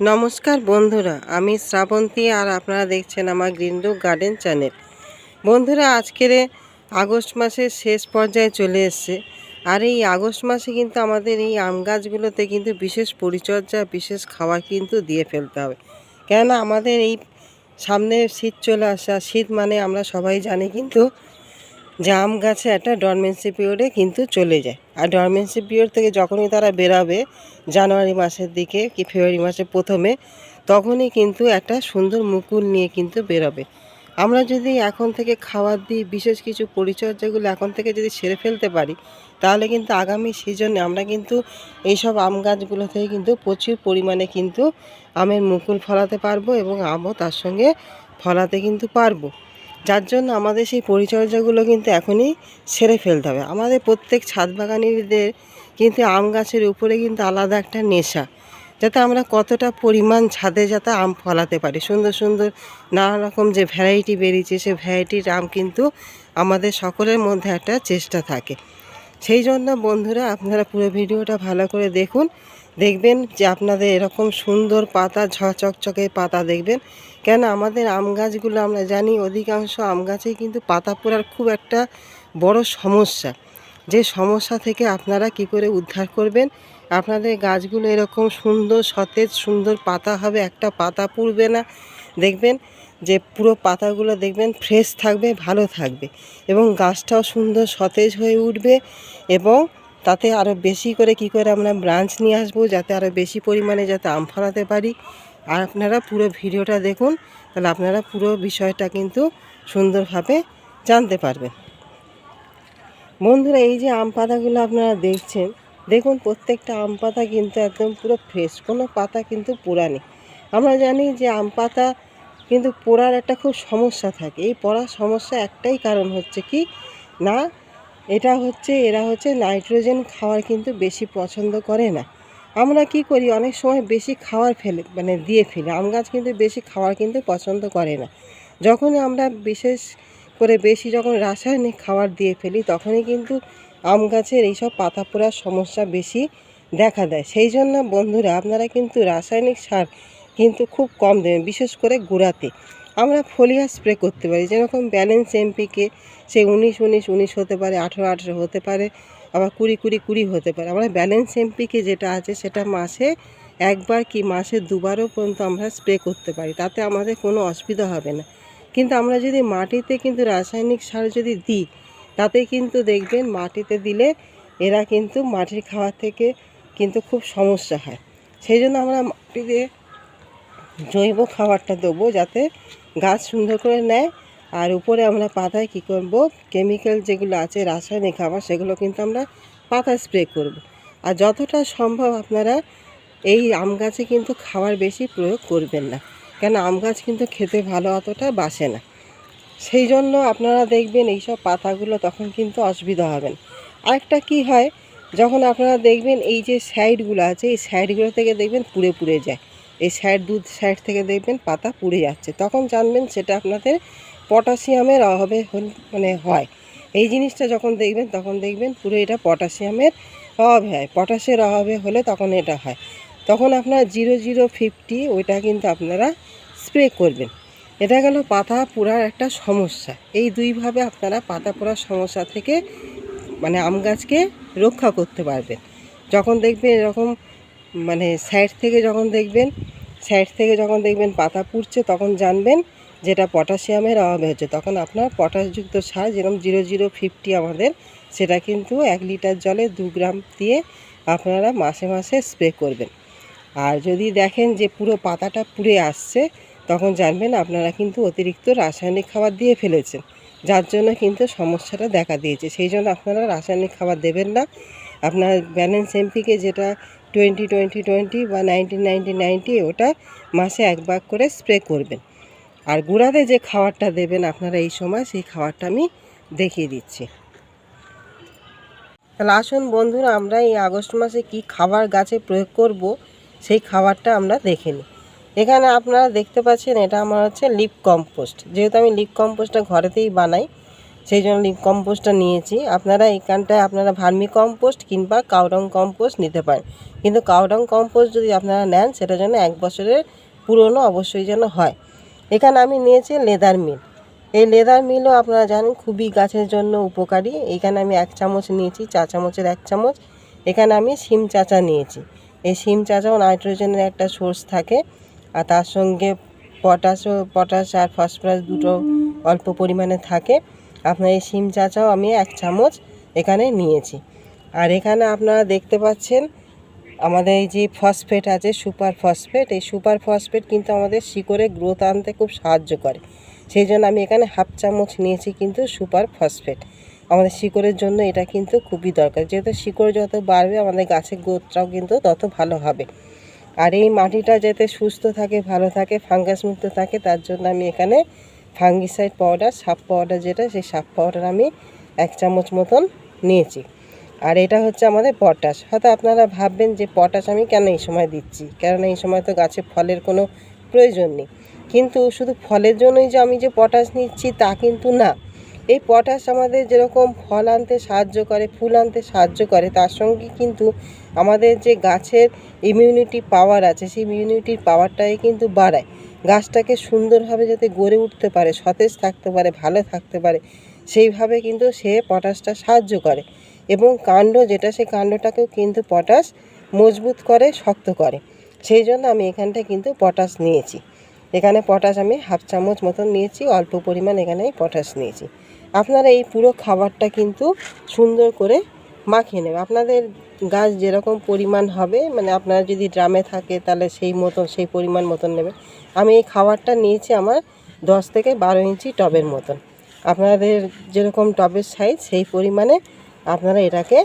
নমস্কার বন্ধুরা, আমি শ্রাবন্তী আর আপনারা দেখছেন আমার গ্রিনডো গার্ডেন চ্যানেল বন্ধুরা, আজকের আগস্ট মাসের শেষ পর্যায়ে চলে এসছে। আর এই আগস্ট মাসে কিন্তু আমাদের এই আম গাছগুলোতে কিন্তু বিশেষ পরিচর্যা, বিশেষ খাবার কিন্তু দিয়ে ফেলতে হবে। কেননা, আমাদের এই সামনে শীত চলে আসা শীত মানে আমরা সবাই জানি কিন্তু যে আম গাছে একটা ডরমেন্সি পিরিয়ডে কিন্তু চলে যায়। আর ডরমেন্সি পিরিয়ড থেকে যখনই তারা বেরাবে, জানুয়ারি মাসের দিকে কি ফেব্রুয়ারি মাসের প্রথমে, তখনই কিন্তু একটা সুন্দর মুকুল নিয়ে কিন্তু বেরোবে। আমরা যদি এখন থেকে খাবার দিই, বিশেষ কিছু পরিচর্যাগুলো এখন থেকে যদি সেরে ফেলতে পারি, তাহলে কিন্তু আগামী সিজনে আমরা কিন্তু এইসব আম গাছগুলো থেকে কিন্তু প্রচুর পরিমাণে কিন্তু আমের মুকুল ফলাতে পারব এবং আমও তার সঙ্গে ফলাতে কিন্তু পারব। যার জন্য আমাদের সেই পরিচর্যাগুলো কিন্তু এখনই সেরে ফেলতে হবে। আমাদের প্রত্যেক ছাদ বাগানিদের কিন্তু আম গাছের উপরে কিন্তু আলাদা একটা নেশা, যাতে আমরা কতটা পরিমাণ ছাদে যাতে আম ফলাতে পারি। সুন্দর সুন্দর নানা রকম যে ভ্যারাইটি বেরিয়েছে, সে ভ্যারাইটির আম কিন্তু আমাদের সকলের মধ্যে একটা চেষ্টা থাকে। সেই জন্য বন্ধুরা, আপনারা পুরো ভিডিওটা ভালো করে দেখুন। দেখবেন যে আপনাদের এরকম সুন্দর পাতা ঝচকচকে পাতা দেখবেন। কেন আমাদের আম গাছগুলো আমরা জানি অধিকাংশ আম গাছেই কিন্তু পাতা পোড়ার খুব একটা বড় সমস্যা। যে সমস্যা থেকে আপনারা কি করে উদ্ধার করবেন? আপনাদের গাছগুলো এরকম সুন্দর সতেজ সুন্দর পাতা হবে, একটা পাতা পুড়বে না। দেখবেন যে পুরো পাতাগুলো দেখবেন ফ্রেশ থাকবে, ভালো থাকবে এবং গাছটাও সুন্দর সতেজ হয়ে উঠবে এবং তাতে আরও বেশি করে কি করে আমরা ব্রাঞ্চ নিয়ে আসব, যাতে আরও বেশি পরিমাণে যাতে আম ফলাতে পারি। আর আপনারা পুরো ভিডিওটা দেখুন, তাহলে আপনারা পুরো বিষয়টা কিন্তু সুন্দরভাবে জানতে পারবেন। বন্ধুরা, এই যে আম পাতাগুলো আপনারা দেখছেন, দেখুন প্রত্যেকটা আম পাতা কিন্তু একদম পুরো ফ্রেশ কোনো পাতা কিন্তু পোড়া নেই আমরা জানি যে আম পাতা কিন্তু পোড়ার একটা খুব সমস্যা থাকে। এই পড়ার সমস্যা একটাই কারণ হচ্ছে কি? না, এটা হচ্ছে, এরা হচ্ছে নাইট্রোজেন খাওয়ার কিন্তু বেশি পছন্দ করে না। আমরা কি করি? অনেক সময় বেশি খাবার ফেলে মানে দিয়ে ফেলি। আম গাছ কিন্তু বেশি খাওয়ার কিন্তু পছন্দ করে না। যখনই আমরা বিশেষ করে বেশি যখন রাসায়নিক খাবার দিয়ে ফেলি, তখনই কিন্তু আম গাছের এইসব পাতা পোড়ার সমস্যা বেশি দেখা দেয়। সেই জন্য বন্ধুরা, আপনারা কিন্তু রাসায়নিক সার কিন্তু খুব কম দেবেন, বিশেষ করে গুঁড়াতে। আমরা ফলিয়া স্প্রে করতে পারি। যেরকম ব্যালেন্স এমপিকে সে উনিশ উনিশ উনিশ হতে পারে, আঠেরো আঠেরো হতে পারে, আবার কুড়ি কুড়ি কুড়ি হতে পারে। আমরা ব্যালেন্স এমপিকে যেটা আছে, সেটা মাসে একবার কি মাসে দুবারও পর্যন্ত আমরা স্প্রে করতে পারি। তাতে আমাদের কোনো অসুবিধা হবে না। কিন্তু আমরা যদি মাটিতে কিন্তু রাসায়নিক সার যদি দিই, তাতে কিন্তু দেখবেন মাটিতে দিলে এরা কিন্তু মাটির খাওয়ার থেকে কিন্তু খুব সমস্যা হয়। সেই জন্য আমরা মাটিতে জৈব খাবারটা দেবো যাতে গাছ সুন্দর করে নেয়। আর উপরে আমরা পাতায় কী করব? কেমিক্যাল যেগুলো আছে, রাসায়নিক খাবার, সেগুলো কিন্তু আমরা পাতায় স্প্রে করব। আর যতটা সম্ভব আপনারা এই আম গাছে কিন্তু খাবার বেশি প্রয়োগ করবেন না। কেন আম গাছ কিন্তু খেতে ভালো অতটা বাসে না। সেই জন্য আপনারা দেখবেন এইসব পাতাগুলো তখন কিন্তু অসুবিধা হবে না। আরেকটা কী হয়, যখন আপনারা দেখবেন এই যে সাইডগুলো আছে, এই সাইডগুলো থেকে দেখবেন পুড়ে পুড়ে যায়। এই সাইড দুধ সাইড থেকে দেখবেন পাতা পুড়ে যাচ্ছে। তখন জানবেন সেটা আপনাদের পটাশিয়ামের অভাবে মানে হয়। এই জিনিসটা যখন দেখবেন, তখন দেখবেন পুরো এটা পটাশিয়ামের অভাবে হয়। পটাশের অভাবে হলে তখন এটা হয়। তখন আপনার জিরো জিরো ফিফটি ওইটা কিন্তু আপনারা স্প্রে করবেন। এটা গেল পাতা পোড়ার একটা সমস্যা। এই দুইভাবে আপনারা পাতা পোড়ার সমস্যা থেকে মানে আম গাছকে রক্ষা করতে পারবেন। যখন দেখবেন এরকম মানে সাইড থেকে যখন দেখবেন সাইড থেকে যখন দেখবেন পাতা পুড়ছে, তখন জানবেন যেটা পটাশিয়ামের অভাবে হচ্ছে। তখন আপনার পটাশযুক্ত সার যেরকম জিরো জিরো ফিফটি আমাদের, সেটা কিন্তু এক লিটার জলে দু গ্রাম দিয়ে আপনারা মাসে মাসে স্প্রে করবেন। আর যদি দেখেন যে পুরো পাতাটা পুড়ে আসছে, তখন জানবেন আপনারা কিন্তু অতিরিক্ত রাসায়নিক খাবার দিয়ে ফেলেছেন, যার জন্য কিন্তু সমস্যাটা দেখা দিয়েছে। সেই জন্য আপনারা রাসায়নিক খাবার দেবেন না। আপনার ব্যালেন্স এমপিকে যেটা টোয়েন্টি টোয়েন্টি টোয়েন্টি বা নাইনটি নাইনটি নাইনটি ওটা মাসে এক ভাগ করে স্প্রে করবেন। আর গুঁড়াতে যে খাবারটা দেবেন আপনারা এই সময়, সেই খাবারটা আমি দেখিয়ে দিচ্ছি। তাহলে আসুন বন্ধুরা, আমরা এই আগস্ট মাসে কি খাবার গাছে প্রয়োগ করব, সেই খাবারটা আমরা দেখে নিই। এখানে আপনারা দেখতে পাচ্ছেন, এটা আমার হচ্ছে লিপ কম্পোস্ট যেহেতু আমি লিপ কম্পোস্টটা ঘরেতেই বানাই সেই জন্য লিপ কম্পোস্টটা নিয়েছি। আপনারা এইখানটায় আপনারা ভার্মি কম্পোস্ট কিংবা কাউডং কম্পোস্ট নিতে পারেন। কিন্তু কাউডং কম্পোস্ট যদি আপনারা নেন, সেটা যেন এক বছরের পুরনো অবশ্যই যেন হয়। এখানে আমি নিয়েছি লেদার মিল। এই লেদার মিলও আপনারা জানেন খুবই গাছের জন্য উপকারী। এখানে আমি এক চামচ নিয়েছি, চা চামচের এক চামচ। এখানে আমি শিম চাচা নিয়েছি। এই শিম চাচাও নাইট্রোজেনের একটা সোর্স থাকে। আর তার সঙ্গে পটাশও, পটাশ আর ফসফরাস দুটো অল্প পরিমাণে থাকে। আপনার এই শিম চাচাও আমি এক চামচ এখানে নিয়েছি। আর এখানে আপনারা দেখতে পাচ্ছেন আমাদের এই যে ফসফেট আছে, সুপার ফসফেট। এই সুপার ফসফেট কিন্তু আমাদের শিকড়ে গ্রোথ আনতে খুব সাহায্য করে। সেই জন্য আমি এখানে হাফ চামচ নিয়েছি কিন্তু সুপার ফসফেট। আমাদের শিকড়ের জন্য এটা কিন্তু খুবই দরকার। যেহেতু শিকড় যত বাড়বে, আমাদের গাছের গ্রোথটাও কিন্তু তত ভালো হবে। আর এই মাটিটা যাতে সুস্থ থাকে, ভালো থাকে ফাঙ্গাস মুক্ত থাকে, তার জন্য আমি এখানে ফাঙ্গিসাইড পাউডার, সাপ পাউডার যেটা, সেই সাপ পাউডার আমি এক চামচ মতন নিয়েছি। আর এটা হচ্ছে আমাদের পটাশ। হয়তো আপনারা ভাববেন যে পটাশ আমি কেন এই সময় দিচ্ছি? কেননা এই সময় তো গাছে ফলের কোনো প্রয়োজন নেই। কিন্তু শুধু ফলের জন্যই যে আমি যে পটাশ নিচ্ছি তা কিন্তু না। এই পটাশ আমাদের যেরকম ফল আনতে সাহায্য করে, ফুল আনতে সাহায্য করে, তার সঙ্গে কিন্তু আমাদের যে গাছের ইমিউনিটি পাওয়ার আছে, সেই ইমিউনিটির পাওয়ারটাই কিন্তু বাড়ায়। গাছটাকে সুন্দরভাবে যাতে গড়ে উঠতে পারে, সতেজ থাকতে পারে, ভালো থাকতে পারে, সেইভাবে কিন্তু সে পটাশটা সাহায্য করে। এবং কাণ্ড, যেটা সে কাণ্ডটাকেও কিন্তু পটাশ মজবুত করে, শক্ত করে। সেই জন্য আমি এখানটায় কিন্তু পটাশ নিয়েছি। এখানে পটাশ আমি হাফ চামচ মতন নিয়েছি, অল্প পরিমাণ এখানে পটাশ নিয়েছি। আপনারা এই পুরো খাবারটা কিন্তু সুন্দর করে মাখিয়ে নেবে। আপনাদের গাছ যেরকম পরিমাণ হবে মানে আপনারা যদি ড্রামে থাকে তাহলে সেই মতো, সেই পরিমাণ মতন নেবে। আমি এই খাবারটা নিয়েছি আমার দশ থেকে বারো ইঞ্চি টবের মতন। আপনাদের যেরকম টবের সাইজ সেই পরিমাণে আপনারা এটাকে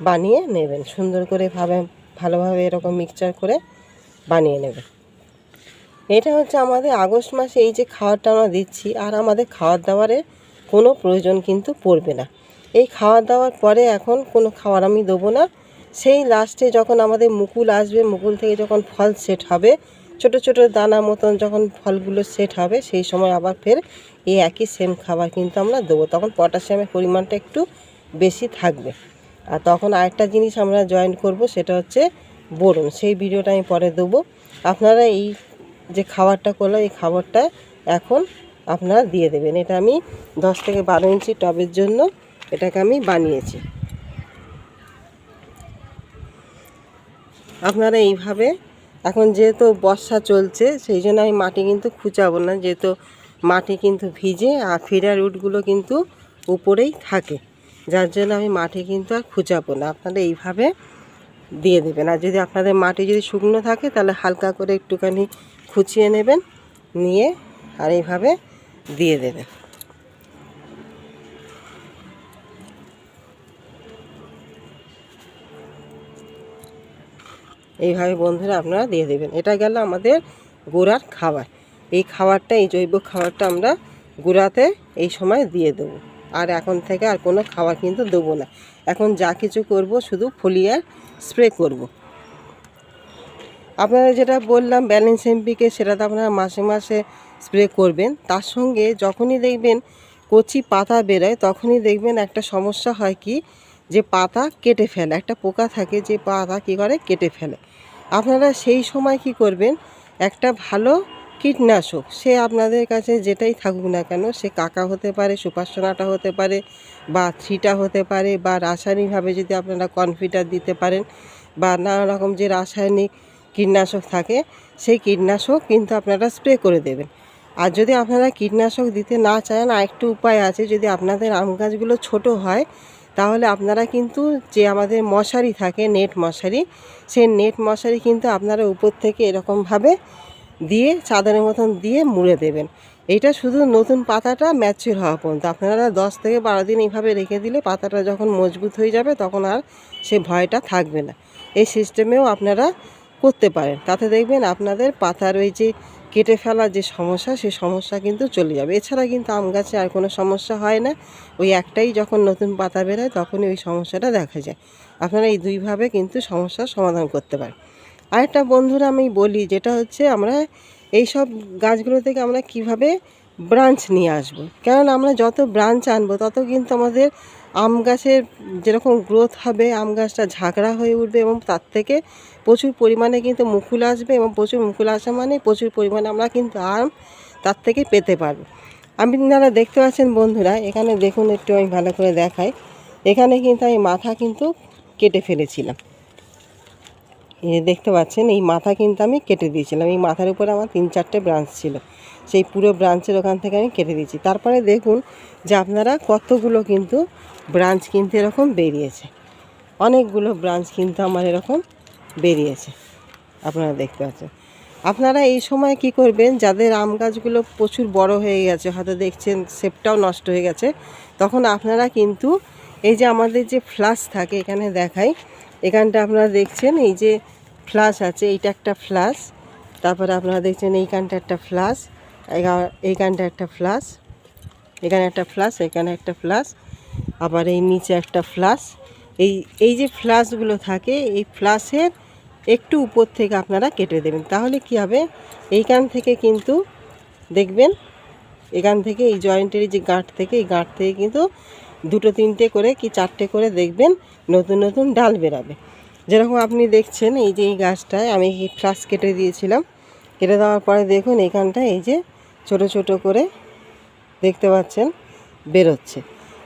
বানিয়ে নেবেন। সুন্দর করে ভাবে, ভালোভাবে এরকম মিক্সচার করে বানিয়ে নেবেন। এটা হচ্ছে আমাদের আগস্ট মাসে এই যে খাবারটা আমরা দিচ্ছি, আর আমাদের খাবার দাবারের কোনো প্রয়োজন কিন্তু পড়বে না। এই খাওয়া দাওয়ার পরে এখন কোনো খাবার আমি দেবো না। সেই লাস্টে যখন আমাদের মুকুল আসবে, মুকুল থেকে যখন ফল সেট হবে, ছোট ছোট দানা মতন যখন ফলগুলো সেট হবে, সেই সময় আবার ফের এই একই সেম খাবার কিন্তু আমরা দেবো। তখন পটাশিয়ামের পরিমাণটা একটু বেশি থাকবে। আর তখন আরেকটা জিনিস আমরা জয়েন করব, সেটা হচ্ছে বোরন সেই ভিডিওটা আমি পরে দেবো। আপনারা এই যে খাবারটা করলাম এই খাবারটা এখন আপনারা দিয়ে দেবেন। এটা আমি দশ থেকে বারো ইঞ্চি টবের জন্য এটাকে আমি বানিয়েছি। আপনারা এইভাবে, এখন যেহেতু বর্ষা চলছে, সেই জন্য আমি মাটি কিন্তু খুঁচাবো না, যেহেতু মাটি কিন্তু ভিজে আর ফিডার রুটগুলো কিন্তু উপরেই থাকে। যার জন্য আমি মাটি কিন্তু আর খুঁচাবো না। আপনারা এইভাবে দিয়ে দেবেন। আর যদি আপনাদের মাটি যদি শুকনো থাকে, তাহলে হালকা করে একটুখানি খুঁচিয়ে নেবেন, নিয়ে আর এইভাবে দিয়ে দেবেন এইভাবে বন্ধুরা আপনারা দিয়ে দেবেন। এটা গেল আমাদের গোড়ার খাবার। এই খাবারটা, এই জৈব খাবারটা আমরা গোড়াতে এই সময় দিয়ে দেবো। আর এখন থেকে আর কোনো খাবার কিন্তু দেবো না। এখন যা কিছু করব শুধু ফলিয়ার স্প্রে করব। আপনারা যেটা বললাম, ব্যালেন্স এমপিকে সেটা তো আপনারা মাসে মাসে স্প্রে করবেন, তার সঙ্গে যখনই দেখবেন কচি পাতা বেরোয়, তখনই দেখবেন একটা সমস্যা হয় কি? যে পাতা কেটে ফেলে, একটা পোকা থাকে যে পাতা কী করে? কেটে ফেলে। আপনারা সেই সময় কি করবেন? একটা ভালো কীটনাশক, সে আপনাদের কাছে যেটাই থাকুক না কেন, সে কাকা হতে পারে, সুপারসোনাটা হতে পারে, বা থ্রিটা হতে পারে, বা রাসায়নিকভাবে যদি আপনারা কনফিডার দিতে পারেন, বা নানা রকম যে রাসায়নিক কীটনাশক থাকে, সেই কীটনাশক কিন্তু আপনারা স্প্রে করে দেবেন। আর যদি আপনারা কীটনাশক দিতে না চান আরেকটু উপায় আছে, যদি আপনাদের আম গাছগুলো ছোট হয়, তাহলে আপনারা কিন্তু যে আমাদের মশারি থাকে, নেট মশারি, সেই নেট মশারি কিন্তু আপনারা উপর থেকে এরকমভাবে দিয়ে, চাদরের মতন দিয়ে মুড়ে দেবেন। এইটা শুধু নতুন পাতাটা ম্যাচিওর হওয়া পর্যন্ত। আপনারা দশ থেকে বারো দিন এইভাবে রেখে দিলে পাতাটা যখন মজবুত হয়ে যাবে, তখন আর সে ভয়টা থাকবে না। এই সিস্টেমেও আপনারা করতে পারেন। তাতে দেখবেন আপনাদের পাতার ওই যে কেটে ফেলার যে সমস্যা সেই সমস্যা কিন্তু চলে যাবে। এছাড়া কিন্তু আম গাছে আর কোনো সমস্যা হয় না। ওই একটাই যখন নতুন পাতা বেরোয়, তখনই ওই সমস্যাটা দেখা যায়। আপনারা এই দুইভাবে কিন্তু সমস্যার সমাধান করতে পারেন। আরেকটা বন্ধুরা আমি বলি, যেটা হচ্ছে আমরা এই সব গাছগুলো থেকে আমরা কীভাবে ব্রাঞ্চ নিয়ে আসব। কারণ আমরা যত ব্রাঞ্চ আনব, তত কিন্তু আমাদের আম গাছের যেরকম গ্রোথ হবে, আম গাছটা ঝাঁকড়া হয়ে উঠবে এবং তার থেকে প্রচুর পরিমাণে কিন্তু মুকুল আসবে এবং প্রচুর মুকুল আসা মানে প্রচুর পরিমাণে আমরা কিন্তু আম তার থেকে পেতে পারব। আমি আপনারা দেখতে পাচ্ছেন বন্ধুরা, এখানে দেখুন একটু আমি ভালো করে দেখাই। এখানে কিন্তু আমি মাথা কিন্তু কেটে ফেলেছিলাম। এই যে দেখতে পাচ্ছেন, এই মাথা কিন্তু আমি কেটে দিয়েছিলাম। এই মাথার উপরে আমার তিন চারটে ব্রাঞ্চ ছিল। সেই পুরো ব্রাঞ্চের ওখান থেকে আমি কেটে দিয়েছি। তারপরে দেখুন যে আপনারা কতগুলো কিন্তু ব্রাঞ্চ কিন্তু এরকম বেরিয়েছে। অনেকগুলো ব্রাঞ্চ কিন্তু আমার এরকম বেরিয়েছে। আপনারা দেখতে পাচ্ছেন। আপনারা এই সময় কি করবেন, যাদের আম গাছগুলো প্রচুর বড় হয়ে গেছে, হয়তো দেখছেন শেপটাও নষ্ট হয়ে গেছে, তখন আপনারা কিন্তু এই যে আমাদের যে ফ্লাস থাকে এখানে দেখাই, এখানটা আপনারা দেখছেন, এই যে ফ্লাস আছে, এইটা একটা ফ্লাস তারপরে আপনারা দেখছেন এইখানটা একটা ফ্লাস এইখানটা একটা ফ্লাস এখানে একটা ফ্লাস এখানে একটা ফ্লাস আবার এই নিচে একটা ফ্লাস এই এই যে ফ্লাসগুলো থাকে, এই ফ্লাসের একটু উপর থেকে আপনারা কেটে দেবেন। তাহলে কি হবে? এইখান থেকে কিন্তু দেখবেন এখান থেকে, এই জয়েন্টের যে গাঁট থেকে, এই গাঁট থেকে কিন্তু দুটো তিনটে করে কি চারটে করে দেখবেন, নতুন নতুন ডাল বেরাবে। যেরকম আপনি দেখছেন, এই যে এই গাছটায় আমি ফ্লাস কেটে দিয়েছিলাম। কেটে দেওয়ার পরে দেখুন এইখানটা এই যে ছোট ছোট করে দেখতে পাচ্ছেন, বেরোচ্ছে।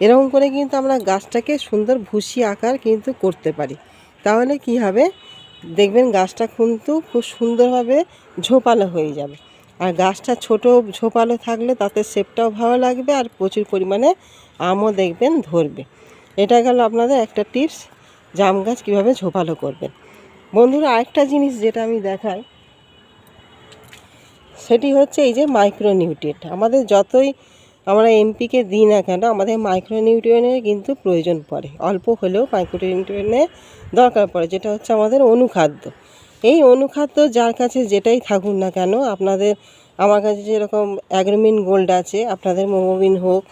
এরকম করে কিন্তু আমরা গাছটাকে সুন্দর ভুসি আকার কিন্তু করতে পারি। তাহলে কি হবে? দেখবেন গাছটা কিন্তু খুব সুন্দরভাবে ঝোপালো হয়ে যাবে। আর গাছটা ছোট ঝোপালো থাকলে তাতে শেপটাও ভালো লাগবে আর প্রচুর পরিমাণে আমও দেখবেন ধরবে। এটা গেল আপনাদের একটা টিপস। জাম গাছ কীভাবে ঝোপালো করবেন। বন্ধুরা, আরেকটা জিনিস যেটা আমি দেখাই, সেটি হচ্ছে এই যে মাইক্রোনিউট্রিয়েন্ট আমাদের যতই আমরা এমপিকে দিই না কেন, আমাদের মাইক্রোনিউট্রিয়েন্টের কিন্তু প্রয়োজন পড়ে। অল্প হলেও মাইক্রোনিউট্রিয়েন্টের দরকার পড়ে, যেটা হচ্ছে আমাদের অনুখাদ্য। এই অনুখাদ্য যার কাছে যেটাই থাকুন না কেন, আপনাদের, আমার কাছে যেরকম অ্যাগ্রোমিন গোল্ড আছে, আপনাদের মোমোবিন হোক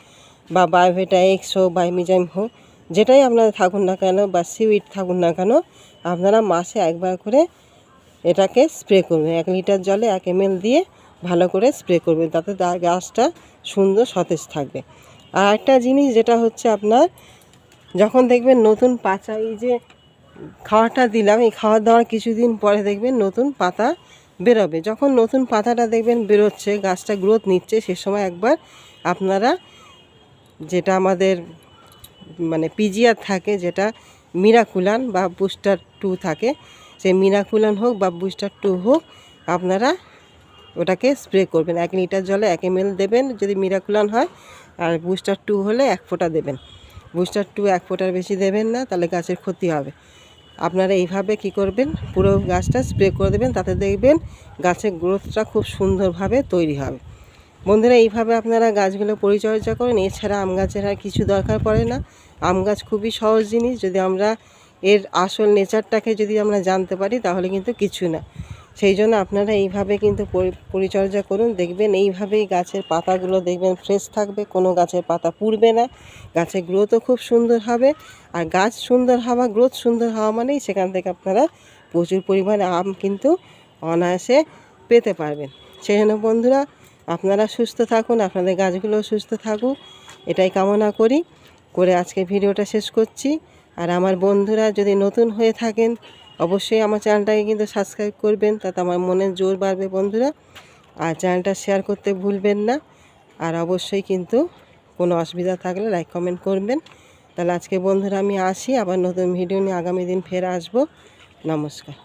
বা বায়োভেটা এক্স হোক বায়োমিজাইম হোক যেটাই আপনাদের থাকুন না কেন বা সিউইড থাকুন না কেন, আপনারা মাসে একবার করে এটাকে স্প্রে করবেন। এক লিটার জলে এক এম দিয়ে ভালো করে স্প্রে করবেন, তাতে গাছটা সুন্দর সতেজ থাকবে। আর একটা জিনিস যেটা হচ্ছে আপনার, যখন দেখবেন নতুন পাতা, এই যে খাওয়াটা দিলাম, এই খাওয়া দাওয়ার কিছুদিন পরে দেখবেন নতুন পাতা বেরোবে। যখন নতুন পাতাটা দেখবেন বেরোচ্ছে, গাছটা গ্রোথ নিচ্ছে, সে সময় একবার আপনারা যেটা আমাদের মানে পিজিআর থাকে যেটা মিরাকুলান বা বুস্টার টু থাকে। সেই মিরাকুলান হোক বা বুস্টার টু হোক, আপনারা ওটাকে স্প্রে করবেন। এক লিটার জলে এক এম দেবেন যদি মিরাকুলান হয়, আর বুস্টার টু হলে এক ফোঁটা দেবেন। বুস্টার টু এক ফোঁটার বেশি দেবেন না, তাহলে গাছের ক্ষতি হবে। আপনারা এইভাবে কি করবেন, পুরো গাছটা স্প্রে করে দেবেন, তাতে দেখবেন গাছের গ্রোথটা খুব সুন্দরভাবে তৈরি হবে। বন্ধুরা, এইভাবে আপনারা গাছগুলো পরিচর্যা করেন। এছাড়া আম গাছের আর কিছু দরকার পড়ে না। আম গাছ খুবই সহজ জিনিস। যদি আমরা এর আসল নেচারটাকে যদি আমরা জানতে পারি, তাহলে কিন্তু কিছু না। সেই জন্য আপনারা এইভাবে কিন্তু পরিচর্যা করুন। দেখবেন এইভাবেই গাছের পাতাগুলো দেখবেন ফ্রেশ থাকবে। কোনো গাছের পাতা পুড়বে না। গাছের গ্রোথও খুব সুন্দর হবে। আর গাছ সুন্দর হওয়া গ্রোথ সুন্দর হওয়া মানেই সেখান থেকে আপনারা প্রচুর পরিমাণে আম কিন্তু অনায়াসে পেতে পারবেন। সেই জন্য বন্ধুরা আপনারা সুস্থ থাকুন, আপনাদের গাছগুলো সুস্থ থাকুক। এটাই কামনা করি, করে আজকে ভিডিওটা শেষ করছি। আর আমার বন্ধুরা যদি নতুন হয়ে থাকেন, অবশ্যই আমার চ্যানেলটাকে কিন্তু সাবস্ক্রাইব করবেন, তাতে আমার মনে জোর বাড়বে বন্ধুরা। আর চ্যানেলটা শেয়ার করতে ভুলবেন না। আর অবশ্যই কিন্তু কোনো অসুবিধা থাকলে লাইক, কমেন্ট করবেন। তাহলে আজকে বন্ধুরা আমি আসি, আবার নতুন ভিডিও নিয়ে আগামী দিন ফের আসব। নমস্কার।